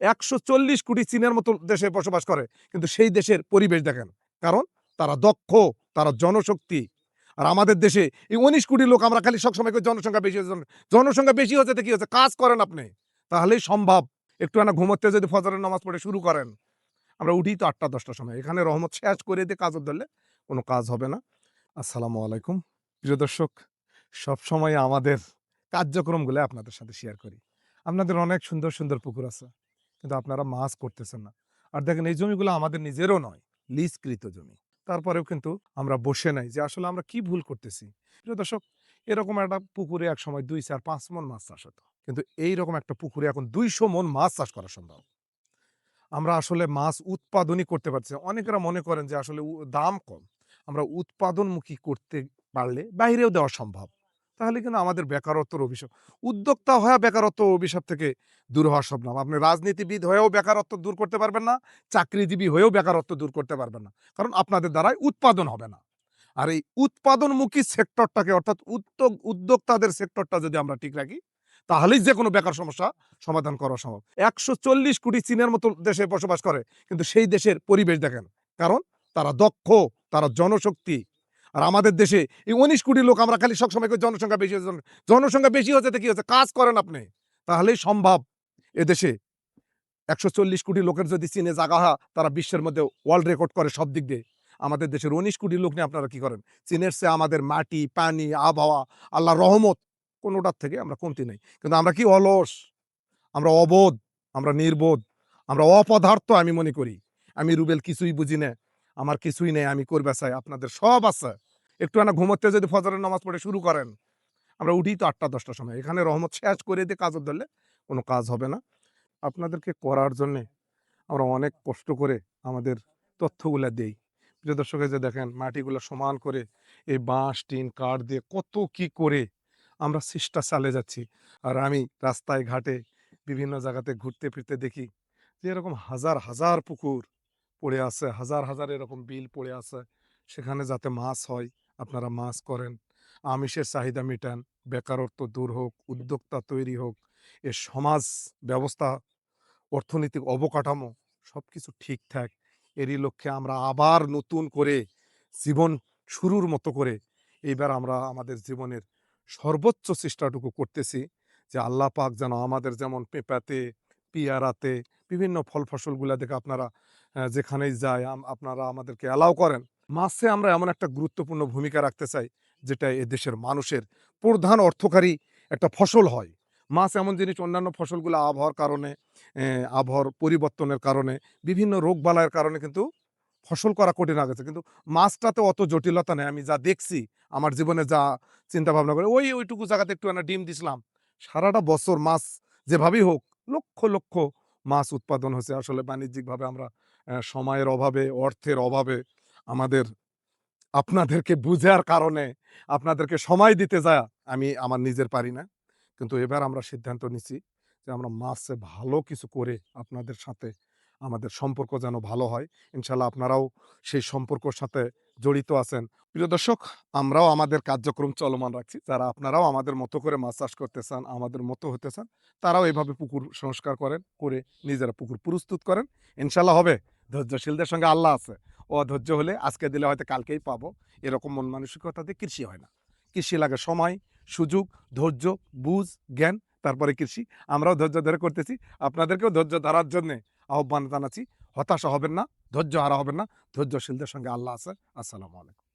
একশো চল্লিশ কোটি চীনের মতো দেশে বসবাস করে। কিন্তু সেই দেশের পরিবেশ দেখেন। কারণ তারা দক্ষ, তারা জনশক্তি। আর আমাদের দেশে এই উনিশ কোটি লোক আমরা খালি সবসময় জনসংখ্যা বেশি হচ্ছে। জনসংখ্যা বেশি হচ্ছে তো কি হচ্ছে? কাজ করেন আপনি। তাহলেই সম্ভব। একটু না ঘুমোতে যদি ফজরের নামাজ পড়ে শুরু করেন। আমরা উঠি তো আটটা, দশটার সময়। এখানে রহমত শেষ করে দিয়ে কাজ ধরলে কোনো কাজ হবে না। আসসালামু আলাইকুম। প্রিয় দর্শক, সবসময় আমাদের কার্যক্রমগুলো আপনাদের সাথে শেয়ার করি। আপনাদের অনেক সুন্দর সুন্দর পুকুর আছে। কিন্তু আপনারা মাছ করতেছেন না। আর দেখেন এই জমিগুলো আমাদের নিজেরও নয় লিজকৃত জমি। তারপরেও কিন্তু আমরা বসে নাই যে আসলে আমরা কি ভুল করতেছি। প্রিয় দর্শক, এরকম একটা পুকুরে এক সময় দুই, চার, পাঁচ মন মাছ চাষ হতো। কিন্তু এই রকম একটা পুকুরে এখন দুইশো মন মাছ চাষ করা সম্ভব। আমরা আসলে মাছ উৎপাদনই করতে পারছি অনেকেরা মনে করেন যে আসলে দাম কম। আমরা উৎপাদনমুখী করতে পারলে বাইরেও দেওয়া সম্ভব। তাহলে কিন্তু আমাদের বেকারত্বর অভিশাপ। উদ্যোক্তা হয়ে বেকারত্ব অভিশাপ থেকে দূর হওয়া সম্ভব আপনি রাজনীতিবিদ হয়েও বেকারত্ব দূর করতে পারবেন না, চাকরিজীবী হয়েও বেকারত্ব দূর করতে পারবেন না। কারণ আপনাদের দ্বারাই উৎপাদন হবে না। আর এই উৎপাদনমুখী সেক্টরটাকে অর্থাৎ উদ্যোগ, উদ্যোক্তাদের সেক্টরটা যদি আমরা ঠিক রাখি, তাহলেই যে কোনো বেকার সমস্যা সমাধান করা সম্ভব। একশো চল্লিশ কোটি চীনের মতো দেশে বসবাস করে, কিন্তু সেই দেশের পরিবেশ দেখেন। কারণ তারা দক্ষ, তারা জনশক্তি আর আমাদের দেশে এই উনিশ কোটি লোক আমরা খালি সবসময় জনসংখ্যা বেশি হচ্ছে। জনসংখ্যা বেশি হচ্ছে তো কি হচ্ছে? কাজ করেন আপনি। তাহলেই সম্ভব। এদেশে একশো চল্লিশ কোটি লোকের যদি চীনে জাগা হয়, তারা বিশ্বের মধ্যে ওয়ার্ল্ড রেকর্ড করে সব দিক দিয়ে। আমাদের দেশের উনিশ কোটি লোক নিয়ে আপনারা কি করেন? চীনের চেয়ে আমাদের মাটি, পানি, আবহাওয়া, আল্লাহ রহমত, কোনোটার থেকে আমরা কমতি নেই। কিন্তু আমরা কি অলস? আমরা অবোধ, আমরা নির্বোধ, আমরা অপদার্থ আমি মনে করি। আমি রুবেল কিছুই বুঝি না। আমার কিছুই নেই, আমি করবে চাই। আপনাদের সব আছে। একটু না ঘুমোতে যদি ফজরের নামাজ পড়ে শুরু করেন। আমরা উঠি তো আটটা, দশটার সময়। এখানে রহমত শেষ করে দিয়ে কাজ ধরলে কোনো কাজ হবে না। আপনাদেরকে করার জন্যে আমরা অনেক কষ্ট করে আমাদের তথ্যগুলা দেই। প্রিয় দর্শকে যে দেখেন, মাটিগুলো সমান করে এই বাঁশ, টিন, কাঠ দিয়ে কত কি করে আমরা চেষ্টা চালে যাচ্ছি। আর আমি রাস্তায়, ঘাটে, বিভিন্ন জায়গাতে ঘুরতে ফিরতে দেখি যে এরকম হাজার হাজার পুকুর পড়ে আছে, হাজার হাজার এরকম বিল পড়ে আছে, সেখানে যাতে মাছ হয়, আপনারা মাছ করেন। আমিষের চাহিদা মেটান, বেকারত্ব দূর হোক, উদ্যোক্তা তৈরি হোক, এ সমাজ ব্যবস্থা, অর্থনৈতিক অবকাঠামো সব কিছু ঠিকঠাক এরই লক্ষ্যে আমরা আবার নতুন করে জীবন শুরুর মতো করে এইবার আমরা আমাদের জীবনের সর্বোচ্চ চেষ্টাটুকু করতেছি যে আল্লাহ পাক যেন আমাদের যেমন পেঁপাতে, পিয়ারাতে বিভিন্ন ফল ফসলগুলা দেখে আপনারা যেখানেই যায় আপনারা আমাদেরকে অ্যালাউ করেন। মাছে আমরা এমন একটা গুরুত্বপূর্ণ ভূমিকা রাখতে চাই, যেটা এ দেশের মানুষের প্রধান অর্থকারী একটা ফসল হয়। মাছ এমন জিনিস, অন্যান্য ফসলগুলো আবহাওয়ার কারণে আবহাওয়ার পরিবর্তনের কারণে, বিভিন্ন রোগ বালাইয়ের কারণে কিন্তু ফসল করা কঠিন হয়ে গেছে। কিন্তু মাছটাতে অত জটিলতা নেই। আমি যা দেখছি, আমার জীবনে যা চিন্তা ভাবনা করে, ওই, ওইটুকু জায়গাতে একটু ডিম দিছিলাম। সারাটা বছর মাছ যেভাবেই হোক, লক্ষ লক্ষ মাছ উৎপাদন হচ্ছে। আসলে বাণিজ্যিকভাবে আমরা সময়ের অভাবে, অর্থের অভাবে আমাদের, আপনাদেরকে বুঝার কারণে আপনাদেরকে সময় দিতে যা আমি আমার নিজের পারি না। কিন্তু এবার আমরা সিদ্ধান্ত নিছি যে আমরা মাছে ভালো কিছু করে আপনাদের সাথে আমাদের সম্পর্ক যেন ভালো হয়। ইনশাল্লাহ আপনারাও সেই সম্পর্কর সাথে জড়িত আছেন। প্রিয় দর্শক, আমরাও আমাদের কার্যক্রম চলমান রাখছি। যারা আপনারাও আমাদের মতো করে মাছ চাষ করতে চান, আমাদের মতো হতে চান, তারাও এইভাবে পুকুর সংস্কার করেন, করে নিজেরা পুকুর প্রস্তুত করেন। ইনশাল্লাহ হবে। ধৈর্যশীলদের সঙ্গে আল্লাহ আছে। অধৈর্য হলে আজকে দিলে হয়তো কালকেই পাবো। এরকম মন মানসিকতাতে কৃষি হয় না। কৃষি লাগে সময়, সুযোগ, ধৈর্য, বুঝ, জ্ঞান, তারপরে কৃষি। আমরাও ধৈর্য ধরে করতেছি। আপনাদেরকেও ধৈর্য ধরার জন্যে আহ্বান জানাচ্ছি। হতাশা হবেন না ধৈর্য হারা হবেন না। ধৈর্যশীলদের সঙ্গে আল্লাহ আছে। আসসালামু আলাইকুম।